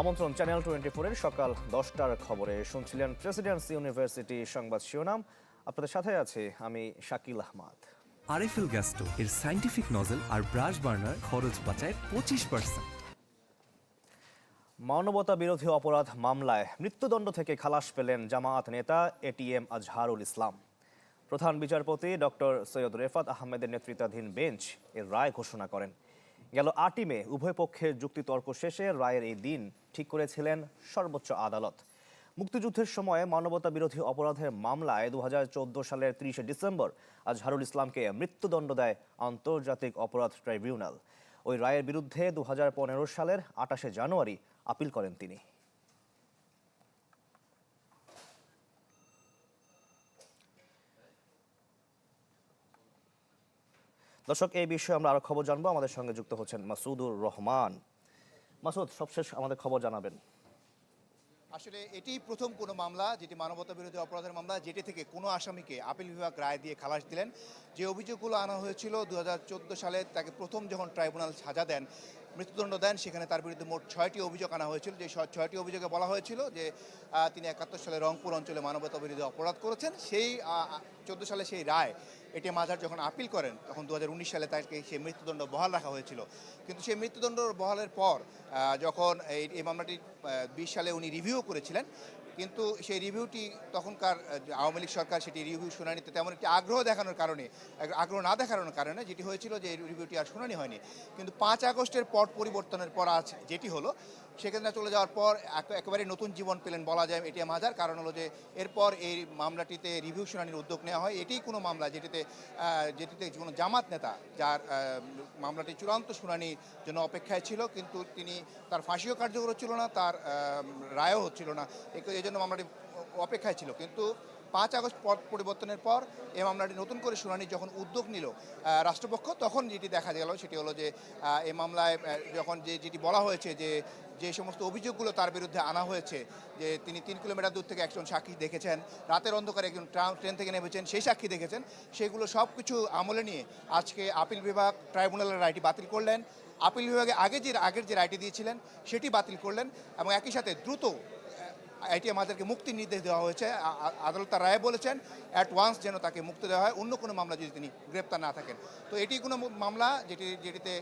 আমন্ত্রণ channel twenty ফোরের সকাল দশটার খবরে। শুনছিলেন প্রেসিডেন্সি ইউনিভার্সিটি সংবাদ শিরোনাম। আপনাদের সাথে আছে আমি শাকিল আহমদ। আরএফএল গ্যাস্টো এর সাইন্টিফিক নজল আর ব্রাশ বার্নার খরচ বাঁচায় পঁচিশ পার্সেন্ট মানবতা বিরোধী অপরাধ মামলায় মৃত্যুদণ্ড থেকে খালাস পেলেন জামায়াত নেতা এটিএম আজহারুল ইসলাম। প্রধান বিচারপতি ডক্টর সৈয়দ রেফাত আহমেদের নেতৃত্বাধীন বেঞ্চ এর রায় ঘোষণা করেন। গেল আটই মে, উভয় পক্ষের যুক্তিতর্ক শেষে রায়ের এই দিন ঠিক করেছিলেন সর্বোচ্চ আদালত। মুক্তিযুদ্ধের সময় মানবতা বিরোধী অপরাধের মামলায় দু হাজার চোদ্দ সালের ত্রিশে ডিসেম্বর আজহারুল ইসলামকে মৃত্যুদণ্ড দেয় আন্তর্জাতিক অপরাধ ট্রাইব্যুনাল। ওই রায়ের বিরুদ্ধে দু হাজার পনেরো সালের আটাশে জানুয়ারি আপিল করেন তিনি। দর্শক, এই বিষয়ে আমরা আরও খবর জানব। আমাদের সঙ্গে যুক্ত হচ্ছেন মাসুদুর রহমান। মাসুদ, সবশেষ আমাদের খবর জানাবেন। আসলে এটি প্রথম কোনো মামলা, যেটি মানবতা বিরোধী অপরাধের মামলা, যেটি থেকে কোনো আসামিকে আপিল বিভাগ রায় দিয়ে খালাস দিলেন। যে অভিযোগগুলো আনা হয়েছিল দু হাজার চোদ্দ সালে, তাকে প্রথম যখন ট্রাইব্যুনাল সাজা দেন, মৃত্যুদণ্ড দেন, সেখানে তার বিরুদ্ধে মোট ছয়টি অভিযোগ আনা হয়েছিল। যে ছয়টি অভিযোগে বলা হয়েছিল যে তিনি একাত্তর সালে রংপুর অঞ্চলে মানবতা বিরোধী অপরাধ করেছেন। সেই চোদ্দ সালে সেই রায় এটি মাঝার যখন আপিল করেন, তখন দু হাজার উনিশ সালে তাকে সেই মৃত্যুদণ্ড বহাল রাখা হয়েছিল। কিন্তু সেই মৃত্যুদণ্ড বহালের পর যখন এই মামলাটি বিশ সালে উনি রিভিউ করেছিলেন কিন্তু সেই রিভিউটি তখনকার আওয়ামী লীগ সরকার সেটি রিভিউ শুনানিতে তেমন একটি আগ্রহ দেখানোর কারণে আগ্রহ না দেখানোর কারণে যেটি হয়েছিল যে রিভিউটি আর শুনানি হয়নি। কিন্তু পাঁচ আগস্টের পর পরিবর্তনের পর আজ যেটি হলো, সেখানে চলে যাওয়ার পর এক- একেবারে নতুন জীবন পেলেন বলা যায় এটিএম মাজার কারণ হলো যে এরপর এই মামলাটিতে রিভিউ শুনানির উদ্যোগ নেওয়া হয়। এটিই কোনো মামলা যেটিতে যেটিতে কোনো জামাত নেতা যার মামলাটি চূড়ান্ত শুনানির জন্য অপেক্ষায় ছিল, কিন্তু তিনি তার ফাঁসিও কার্যকর হচ্ছিল না, তার রায়ও হচ্ছিল না। জন্য মামলাটি অপেক্ষায় ছিল। কিন্তু পাঁচ আগস্ট পদ পরিবর্তনের পর এই মামলাটি নতুন করে শুনানি যখন উদ্যোগ নিল রাষ্ট্রপক্ষ, তখন যেটি দেখা গেল সেটি হলো যে এই মামলায় যখন যে যেটি বলা হয়েছে যে যে সমস্ত অভিযোগগুলো তার বিরুদ্ধে আনা হয়েছে, যে তিনি তিন কিলোমিটার দূর থেকে একজন সাক্ষী দেখেছেন, রাতের অন্ধকারে একজন ট্রেন থেকে নেমেছেন, সেই সাক্ষী দেখেছেন, সেগুলো সব কিছু আমলে নিয়ে আজকে আপিল বিভাগ ট্রাইব্যুনালের রায়টি বাতিল করলেন। আপিল বিভাগে আগে যে, আগের যে রায়টি দিয়েছিলেন, সেটি বাতিল করলেন এবং একই সাথে দ্রুত আইটি আমাদেরকে মুক্তির নির্দেশ দেওয়া হয়েছে। আদালত তার রায়ে বলেছেন অ্যাট ওয়ান্স যেন তাকে মুক্তি দেওয়া হয়। অন্য কোনো মামলা যদি তিনি গ্রেপ্তার না থাকেন। তো এটি কোনো মামলা যেটি যেটিতে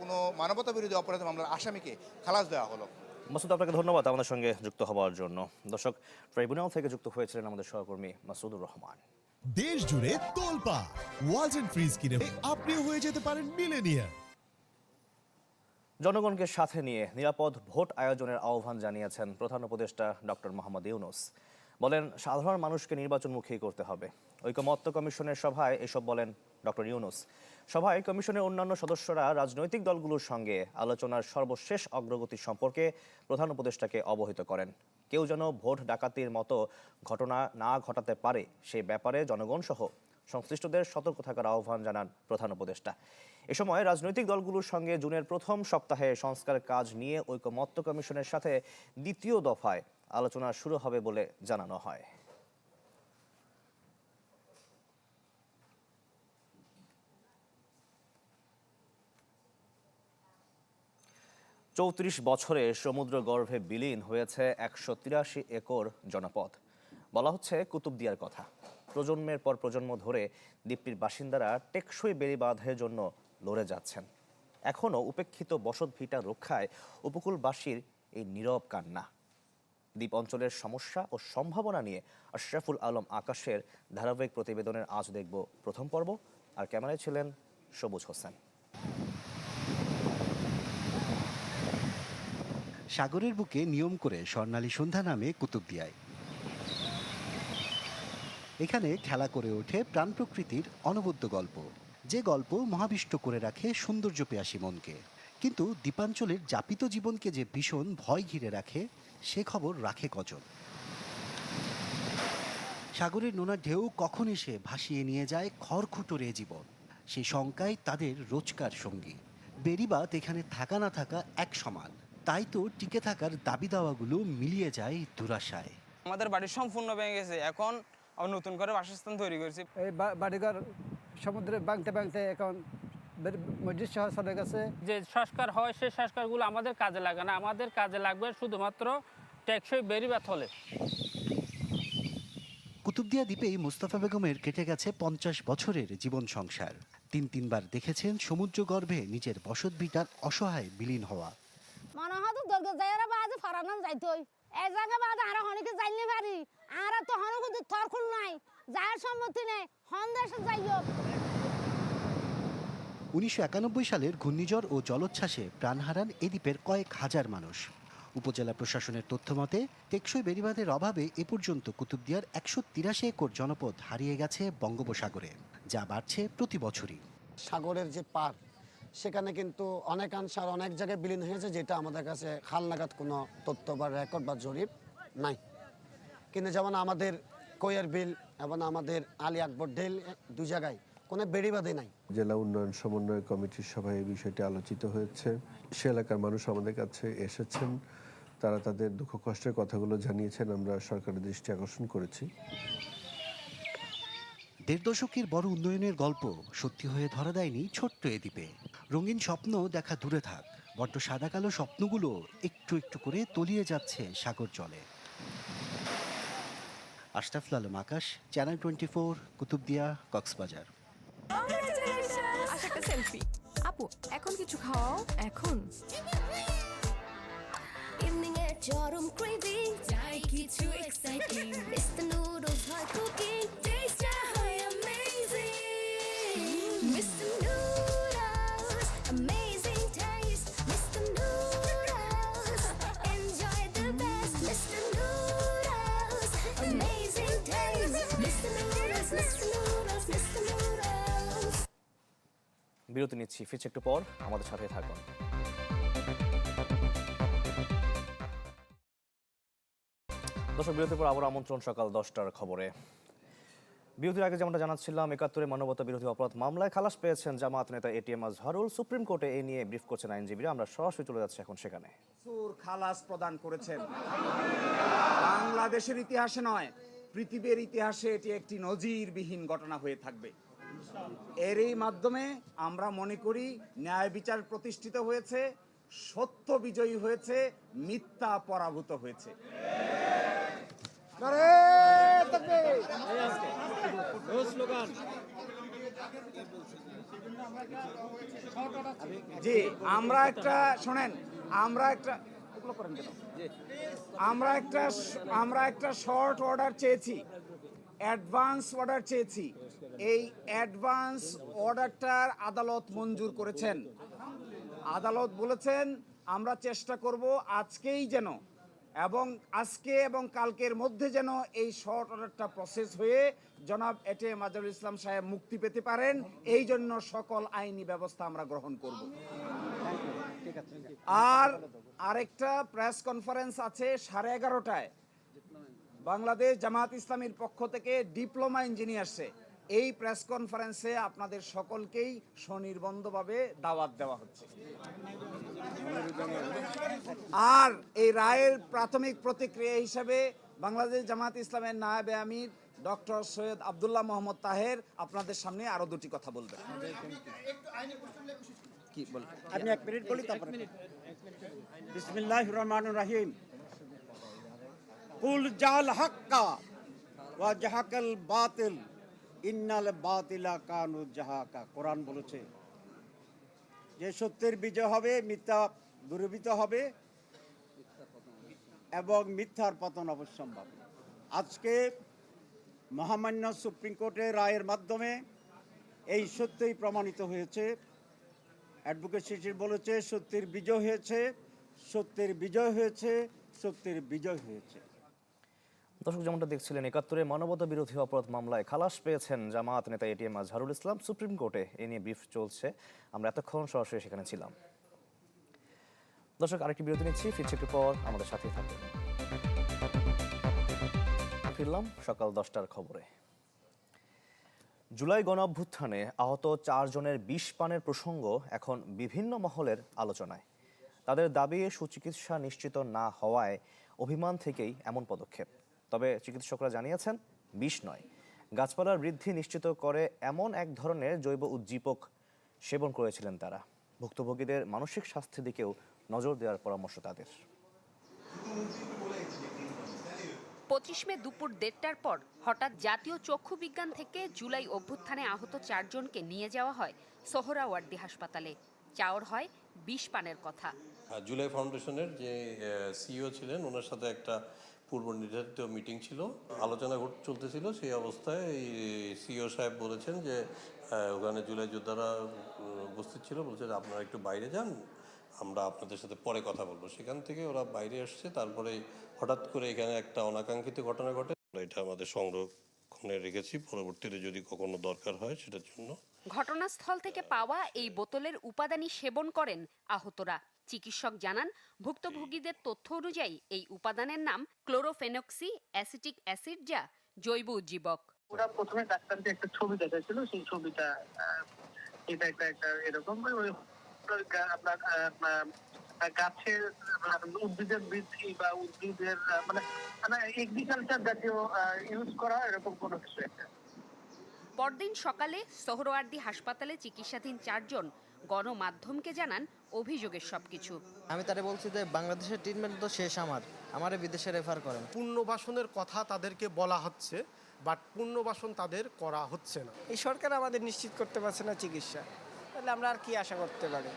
কোনো মানবতা বিরোধী অপরাধ মামলার আসামিকে খালাস দেওয়া হলো। মাসুদ আপনাকে ধন্যবাদ আমাদের সঙ্গে যুক্ত হওয়ার জন্য। দর্শক ট্রাইব্যুনাল থেকে যুক্ত হয়েছিলেন আমাদের সহকর্মী মাসুদুর রহমান। দেশ জুড়ে তোলপা ওয়ালটন ফ্রিজ কিনে আপনিও হয়ে যেতে পারেন মিলেনিয়ার জনগণকে সাথে নিয়ে নিরাপদ ভোট আয়োজনের আহ্বান জানিয়েছেন প্রধান উপদেষ্টা ডক্টর মোহাম্মদ ইউনুস। বলেন, সাধারণ মানুষকে নির্বাচনমুখী করতে হবে। ঐকমত্য কমিশনের সভায় এসব বলেন ডক্টর ইউনুস। সভায় কমিশনের অন্যান্য সদস্যরা রাজনৈতিক দলগুলোর সঙ্গে আলোচনার সর্বশেষ অগ্রগতি সম্পর্কে প্রধান উপদেষ্টাকে অবহিত করেন। কেউ যেন ভোট ডাকাতির মতো ঘটনা না ঘটাতে পারে সেই ব্যাপারে জনগণ সহ সংশ্লিষ্টদের সতর্ক থাকার আহ্বান জানান প্রধান উপদেষ্টা। এ সময় রাজনৈতিক দলগুলোর সঙ্গে জুনের প্রথম সপ্তাহে সংস্কার কাজ নিয়ে ঐকমত্য কমিশনের সাথে দ্বিতীয় দফায় আলোচনা শুরু হবে বলে জানানো হয়। চৌত্রিশ বছরে সমুদ্র গর্ভে বিলীন হয়েছে একশো তিরাশি একর জনপদ। বলা হচ্ছে কুতুবদিয়ার কথা। প্রজন্মের পর প্রজন্ম ধরে দ্বীপটির বাসিন্দারা টেকসই বেড়িবাঁধের জন্য লড়ে যাচ্ছেন। এখনও উপেক্ষিত বসত ভিটা রক্ষায় উপকূলবাসীর এই নীরব কান্না। দ্বীপ অঞ্চলের সমস্যা ও সম্ভাবনা নিয়ে আশরাফুল আলম আকাশের ধারাবাহিক প্রতিবেদনের আজ দেখব প্রথম পর্ব। আর ক্যামেরায় ছিলেন সবুজ হোসেন। সাগরের বুকে নিয়ম করে স্বর্ণালী সন্ধ্যা নামে কুতুবদিয়ায়। এখানে খেলা করে ওঠে প্রাণ প্রকৃতির অনবদ্য গল্প। যে গল্প মহাবিষ্ট করে রাখে সৌন্দর্য পেয়াসী মনকে। কিন্তু দ্বীপাঞ্চলের যাপিত জীবনকে যে ভীষণ ভয় ঘিরে রাখে, সে খবর রাখে কজন? সাগরের নোনা ঢেউ কখন এসে ভাসিয়ে নিয়ে যায় খড়খুটোরে জীবন? সেই শঙ্কায় তাদের রোজকার সঙ্গী। বেরিবাত এখানে থাকা না থাকা এক সমান। তাই তো টিকে থাকার দাবি দাওয়াগুলো মিলিয়ে যায় দুরাশায়। আমাদের বাড়ি সম্পূর্ণ ভেঙে গেছে। এখন আবার নতুন করে বাসস্থান তৈরি করেছি। এই বাড়িঘর সমুদ্রে বাংতে বাংতে এখন মসজিদ শহর চলে গেছে যে সংস্কার হয় সেই সংস্কারগুলো আমাদের কাজে লাগে না। আমাদের কাজে লাগবে শুধুমাত্র টেকসই বেরিবাত হলে কুতুবদিয়া দ্বীপেই মুস্তাফা বেগমের কেটে গেছে পঞ্চাশ বছরের জীবন সংসার। তিন তিনবার দেখেছেন সমুদ্র গর্ভে নিজের বসতভিটার অসহায় বিলীন হওয়া। মনে হয় তো বাজে ফরানান যাইতই এই জায়গা বাদ আর হনিকে যাইলে পারি। আর তো হন কিন্তু থরকুল নাই। যার সম্মতি নেই। হন দেশে যাইও। উনিশশো একানব্বই সালের ঘূর্ণিঝড় ও জলোচ্ছ্বাসে প্রাণ হারান এ দ্বীপের কয়েক হাজার মানুষ। উপজেলা প্রশাসনের তথ্য মতে টেকসই বেড়িবাঁধের অভাবে এ পর্যন্ত কুতুবদিয়ার একশো তিরাশি একর জনপদ হারিয়ে গেছে বঙ্গোপসাগরে যা বাড়ছে প্রতি বছরই। সাগরের যে পার সেখানে কিন্তু অনেকাংশ আর অনেক জায়গায় বিলীন হয়েছে যেটা আমাদের কাছে হালনাগাদ কোনো তথ্য বা রেকর্ড বা জরিপ নাই। কিন্তু যেমন আমাদের কোয়ার বিল এবং আমাদের আলী আকবর ডেল দু জায়গায় কোনো বেড়িবাদে নাই। জেলা উন্নয়ন সমন্বয় কমিটির সভায় এই বিষয়টি আলোচিত হয়েছে। সে এলাকার মানুষ আমাদের কাছে এসেছেন। তারা তাদের দুঃখ কষ্টের কথাগুলো জানিয়েছেন। আমরা সরকারের দৃষ্টি আকর্ষণ করেছি। দেড় দশকের বড় উন্নয়নের গল্প সত্যি হয়ে ধরা দেয়নি ছোট্ট এ দ্বীপে। রঙিন স্বপ্ন দেখা দূরে থাক বড্ড সাদা কালো স্বপ্নগুলো একটু একটু করে তলিয়ে যাচ্ছে সাগর জলে। Ashraful Alam Akash channel twenty four Kutubdia Cox's Bazar. আচ্ছা সেলফি আপু এখন কিছু খাওয়াও এখন। ইভিনিং চরম ক্রেভিং চাই কিছু এক্সাইটিং মিস্টার নুডলস হয় কুকিং বিরতি নিচ্ছি। ফিরছি একটু পর। আমাদের সাথে থাকুন। দর্শক, বিরতির পর আবার আমন্ত্রণ সকাল দশটার খবরে। বিরতির আগে যেমনটা জানাচ্ছিলাম, একাত্তরে মানবতা বিরোধী অপরাধ মামলায় খালাস পেয়েছেন জামাত নেতা এটিএম আজহারুল সুপ্রিম কোর্টে এ নিয়ে ব্রিফ করছেন আইনজীবীরা। আমরা সরাসরি চলে যাচ্ছি এখন সেখানে। খালাস প্রদান করেছেন। বাংলাদেশের ইতিহাসে নয়, পৃথিবীর ইতিহাসে এটি একটি নজিরবিহীন ঘটনা হয়ে থাকবে। এরই মাধ্যমে আমরা মনে করি ন্যায় বিচার প্রতিষ্ঠিত হয়েছে সত্য বিজয়ী হয়েছে মিথ্যা পরাভূত হয়েছে। জি আমরা একটা শোনেন আমরা একটা? আমরা একটা আমরা একটা শর্ট অর্ডার চেয়েছি। অ্যাডভান্স অর্ডার চেয়েছি। এই অ্যাডভান্স অর্ডারটার আদালত মঞ্জুর করেছেন। আদালত বলেছেন আমরা চেষ্টা করব আজকেই যেন এবং আজকে এবং কালকের মধ্যে যেন এই শর্ট অর্ডারটা প্রসেস হয়ে জনাব এটে মাজরুল ইসলাম সাহেব মুক্তি পেতে পারেন। এই জন্য সকল আইনি ব্যবস্থা আমরা গ্রহণ করব। আর আরেকটা প্রেস কনফারেন্স আছে সাড়ে এগারোটায়। বাংলাদেশ জামাত ইসলামীর পক্ষ থেকে ডিপ্লোমা ইঞ্জিনিয়ার্সে এই প্রেস কনফারেন্সে আপনাদের সকলকেই স্বনির্বন্ধভাবে দাওয়াত দেওয়া হচ্ছে। আর এই রায়ের প্রাথমিক প্রতিক্রিয়া হিসেবে বাংলাদেশ জামাত ইসলামের নায়েবে আমির ডক্টর সৈয়দ আবদুল্লাহ মোহাম্মদ তাহের আপনাদের সামনে আরও দুটি কথা বলবেন। কি বলবেন? আমি এক মিনিট বলি তারপরে। বিসমিল্লাহ রহমান রাহিম। কুল জাল হাক্কা ওয়া জাহাকাল বাতিল, ইন্নাল বাতিলা কানু জাহাকা। কোরআন বলেছে, যে সত্যের বিজয় হবে, মিথ্যা দূরীভূত হবে এবং মিথ্যার পতন অবশ্যম্ভাবী। আজকে মহামান্য সুপ্রিম কোর্টের রায়ের মাধ্যমে এই সত্যই প্রমাণিত হয়েছে। অ্যাডভোকেট শিশির বলেছে, সত্যের বিজয় হয়েছে, সত্যের বিজয় হয়েছে, সত্যের বিজয় হয়েছে। দর্শক যেমনটা দেখছিলেন, একাত্তরে মানবতা বিরোধী অপরাধ মামলায় খালাস পেয়েছেন জামাত নেতা এটিএম আজহারুল ইসলাম। সুপ্রিম কোর্টে এ নিয়ে ব্রিফ চলছে। আমরা এতক্ষণ সরাসরি সেখানে ছিলাম। দর্শক, আরেকটি বিরতি নিচ্ছি। ফিরছি একটু পর আমাদের সাথে থাকবেন। ফিরলাম সকাল দশটার খবরে। জুলাই গণ অভ্যুত্থানে আহত চারজনের বিষ পানের প্রসঙ্গ এখন বিভিন্ন মহলের আলোচনায়। তাদের দাবি, সুচিকিৎসা নিশ্চিত না হওয়ায় অভিমান থেকেই এমন পদক্ষেপ। তবে চিকিৎসকরা জানিয়েছেন বিষ নয়। গাছপালার বৃদ্ধি নিশ্চিত করে এমন এক ধরনের জৈব উদ্দীপক সেবন করেছিলেন তারা। ভুক্তভোগীদের মানসিক স্বাস্থ্যের দিকেও নজর দেওয়ার পরামর্শ তাদের। পঁচিশ মে দুপুর দেড়টার পর হঠাৎ জাতীয় চক্ষু বিজ্ঞান থেকে জুলাই অভ্যুত্থানে আহত চারজনকে নিয়ে যাওয়া হয় সোহরাওয়ার্দী হাসপাতালে। চাওয়ার হয় বিষ পানের কথা। জুলাই ফাউন্ডেশনের যে সিইও ছিলেন ওনার সাথে একটা পূর্ব নির্ধারিত মিটিং ছিল। আলোচনা চলতেছিল। সেই অবস্থায় এই সিইও সাহেব বলেছেন যে ওখানে জুলাই যোদ্ধারা উপস্থিত ছিল। বলছে আপনারা একটু বাইরে যান। আমরা আপনাদের সাথে পরে কথা বলব। সেখান থেকে ওরা বাইরে আসছে। তারপরে হঠাৎ করে এখানে একটা অনাকাঙ্ক্ষিত ঘটনা ঘটে। এটা আমাদের সংরক্ষণে রেখেছি। পরবর্তীতে যদি কখনো দরকার হয় সেটার জন্য। ঘটনাস্থল থেকে পাওয়া এই বোতলের উপাদানই সেবন করেন আহতরা। চিকিৎসক জানান ভুক্তভোগীদের তথ্য অনুযায়ী এই উপাদানের নাম ক্লোরোফেনক্সি অ্যাসিটিক অ্যাসিড যা জৈব উজ্জীবক। ওরা প্রথমে ডাক্তারকে একটা ছবি দেখাচ্ছিল সেই ছবিটা এটা একটা একটা এরকম আপনার গাছের উদ্ভিদের বৃদ্ধি বা উদ্ভিদের মানে মানে এগ্রিকালচার জাতীয় ইউজ করা এরকম কোনো কিছু একটা। পরদিন সকালে সোহরওয়ার্দী হাসপাতালে চিকিৎসাধীন চারজন গণমাধ্যমকে জানান অভিযোগের সবকিছু। আমি তারে বলছি যে বাংলাদেশের ট্রিটমেন্ট তো শেষ আমার। আমারে বিদেশে রেফার করেন। পুনর্বাসনের কথা তাদেরকে বলা হচ্ছে বাট পুনর্বাসন তাদের করা হচ্ছে না। এই সরকার আমাদের নিশ্চিত করতে পারছে না চিকিৎসা। তাহলে আমরা আর কি আশা করতে পারি?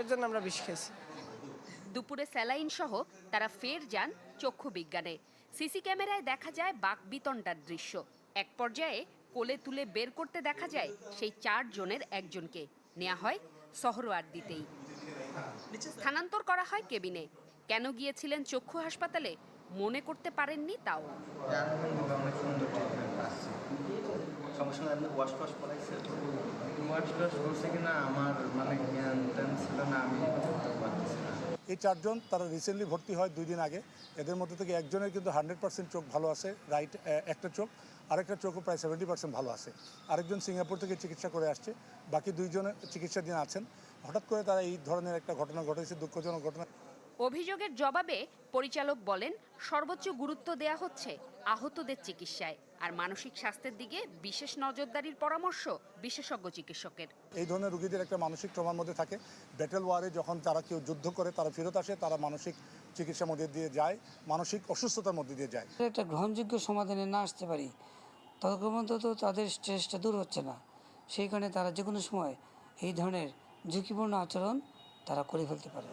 এর জন্য আমরা বিষ খেয়েছি। দুপুরে স্যালাইন সহ তারা ফের যান চক্ষু বিজ্ঞানে। সিসি ক্যামেরায় দেখা যায় বাক বিতণ্ডার দৃশ্য। এক পর্যায়ে কোলে তুলে বের করতে দেখা যায় সেই চারজনের একজনকে। নেওয়া হয় শহরোয়ার দিতেই স্থানান্তর করা হয় কেবিনে। কেন গিয়েছিলেন চক্ষু হাসপাতালে? মনে করতে পারেননি তাও। আমার মানে জ্ঞান ছিল না আমি এই চারজন তারা রিসেন্টলি ভর্তি হয় দুই দিন আগে। এদের মধ্যে থেকে একজনের কিন্তু হান্ড্রেড পার্সেন্ট চোখ ভালো আছে রাইট একটা চোখ। আরেকটা চোখও প্রায় সেভেন্টি পার্সেন্ট ভালো আছে। আরেকজন সিঙ্গাপুর থেকে চিকিৎসা করে আসছে। বাকি দুইজনের চিকিৎসাধীন আছেন। হঠাৎ করে তারা এই ধরনের একটা ঘটনা ঘটেছে, দুঃখজনক ঘটনা। অভিযোগের জবাবে পরিচালক বলেন সর্বোচ্চ গুরুত্ব দেয়া হচ্ছে আহতদের চিকিৎসায় আর মানসিক স্বাস্থ্যের দিকে বিশেষ নজরদারির পরামর্শ বিশেষজ্ঞ চিকিৎসকের। এই ধরনের রুগীদের একটা মানসিক ট্রমার মধ্যে থাকে। ব্যাটেল ওয়ারে যখন তারা কেউ যুদ্ধ করে তারা ফেরত আসে তারা মানসিক চিকিৎসার মধ্যে দিয়ে যায় মানসিক অসুস্থতার মধ্যে দিয়ে যায়। একটা গ্রহণযোগ্য সমাধানে না আসতে পারি। ততক্ষণ তো তাদের স্ট্রেসটা দূর হচ্ছে না। সেই কারণে তারা যে কোনো সময় এই ধরনের ঝুঁকিপূর্ণ আচরণ তারা করে ফেলতে পারে।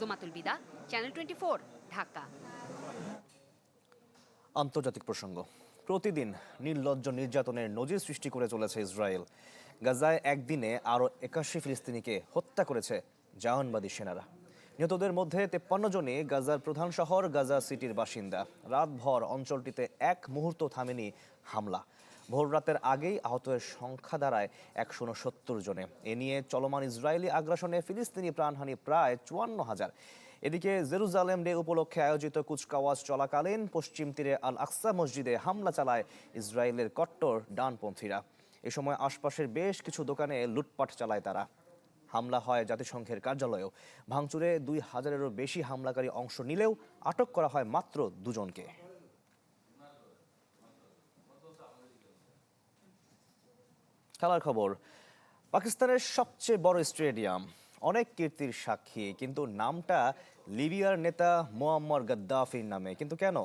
জোমাতুল বিদা চ্যানেল টোয়েন্টি ঢাকা। আন্তর্জাতিক প্রসঙ্গ। প্রতিদিন নির্লজ্জ নির্যাতনের নজির সৃষ্টি করে চলেছে ইসরায়েল। গাজায় একদিনে আরও একাশি ফিলিস্তিনিকে হত্যা করেছে জাহানবাদী সেনারা। নিহতদের মধ্যে তেপ্পান্ন জনই গাজার প্রধান শহর, গাজা সিটির বাসিন্দা। রাতভর অঞ্চলটিতে এক মুহূর্ত থামেনি হামলা। ভোর রাতের আগেই আহতের সংখ্যা দাঁড়ায় একশো সত্তর জনে। এ নিয়ে চলমান ইসরায়েলি আগ্রাসনে ফিলিস্তিনি প্রাণহানি প্রায় চুয়ান্ন হাজার। এদিকে জেরুজালেম ডে উপলক্ষে আয়োজিত কুচকাওয়াজ চলাকালীন পশ্চিম তীরে আল আকসা মসজিদে হামলা চালায় ইসরায়েলের কট্টর ডানপন্থীরা। এ সময় আশপাশের বেশ কিছু দোকানে লুটপাট চালায় তারা। হামলা হয় জাতিসংঘের কার্যালয়েও। ভাঙচুরে দুই হাজারেরও বেশি হামলাকারী অংশ নিলেও আটক করা হয় মাত্র দুজনকে। খেলার খবর, পাকিস্তানের সবচেয়ে বড় স্টেডিয়াম, অনেক কীর্তির সাক্ষী, কিন্তু নামটা লিবিয়ার নেতা মোয়াম্মর গাদ্দাফির নামে। কিন্তু কেন?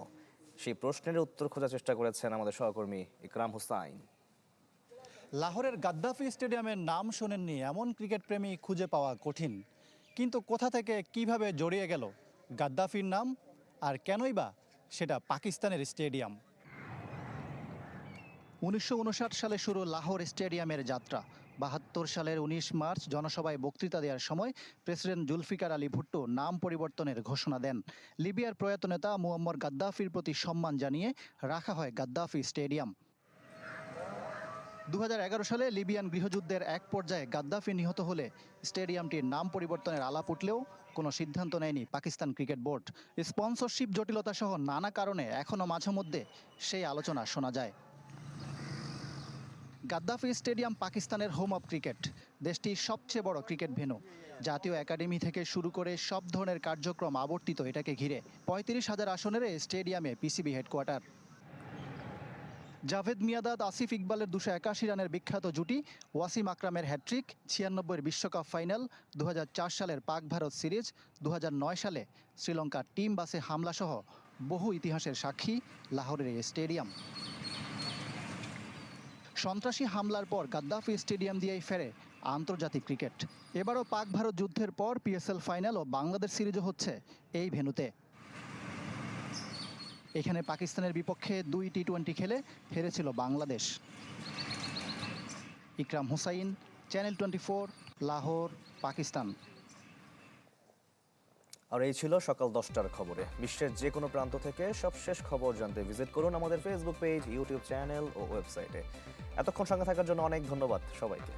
সেই প্রশ্নের উত্তর খোঁজার চেষ্টা করেছেন আমাদের সহকর্মী ইকরাম হুসাইন। লাহোরের গাদ্দাফি স্টেডিয়ামের নাম শোনেননি এমন ক্রিকেট প্রেমী খুঁজে পাওয়া কঠিন। কিন্তু কোথা থেকে কীভাবে জড়িয়ে গেল গাদ্দাফির নাম, আর কেনই বা সেটা পাকিস্তানের স্টেডিয়াম? উনিশশো উনষাট সালে শুরু লাহোর স্টেডিয়ামের যাত্রা। বাহাত্তর সালের উনিশ মার্চ জনসভায় বক্তৃতা দেওয়ার সময় প্রেসিডেন্ট জুলফিকার আলী ভুট্টো নাম পরিবর্তনের ঘোষণা দেন। লিবিয়ার প্রয়াত নেতা মুয়াম্মর গাদ্দাফির প্রতি সম্মান জানিয়ে রাখা হয় গাদ্দাফি স্টেডিয়াম। দু হাজার এগারো সালে লিবিয়ান গৃহযুদ্ধের এক পর্যায়ে গাদ্দাফি নিহত হলে স্টেডিয়ামটির নাম পরিবর্তনের আলাপ উঠলেও কোনো সিদ্ধান্ত নেয়নি পাকিস্তান ক্রিকেট বোর্ড। স্পন্সরশিপ জটিলতা সহ নানা কারণে এখনও মাঝে মধ্যে সেই আলোচনা শোনা যায়। গাদ্দাফি স্টেডিয়াম পাকিস্তানের হোম অফ ক্রিকেট দেশটির সবচেয়ে বড় ক্রিকেট ভেনু জাতীয় একাডেমি থেকে শুরু করে সব ধরনের কার্যক্রম আবর্তিত এটাকে ঘিরে পঁয়ত্রিশ হাজার আসনের এই স্টেডিয়ামে পিসিবি হেডকোয়ার্টার জাভেদ মিয়াদাদ, আসিফ ইকবালের দুশো একাশি রানের বিখ্যাত জুটি, ওয়াসিম আকরামের হ্যাট্রিক ছিয়ানব্বইয়ের বিশ্বকাপ ফাইনাল দু হাজার চার সালের পাক ভারত সিরিজ দু হাজার নয় সালে শ্রীলঙ্কার টিম বাসে হামলাসহ বহু ইতিহাসের সাক্ষী লাহোরের এই স্টেডিয়াম। সন্ত্রাসী হামলার পর গাদ্দাফি স্টেডিয়াম দিয়েই ফেরে আন্তর্জাতিক ক্রিকেট। এবারও পাক ভারত যুদ্ধের পর পিএসএল ফাইনাল ও বাংলাদেশ সিরিজও হচ্ছে এই ভেন্যুতে। এখানে পাকিস্তানের বিপক্ষে দুই টি টোয়েন্টি খেলে হেরেছিল Bangladesh. Ikram Hussain channel twenty four Lahore Pakistan আর এই ছিল সকাল দশটার খবরে। বিশ্বের যে কোনো প্রান্ত থেকে সবশেষ খবর জানতে ভিজিট করুন আমাদের ফেসবুক পেজ ইউটিউব চ্যানেল ও ওয়েবসাইটে এতক্ষণ সঙ্গে থাকার জন্য অনেক ধন্যবাদ সবাইকে।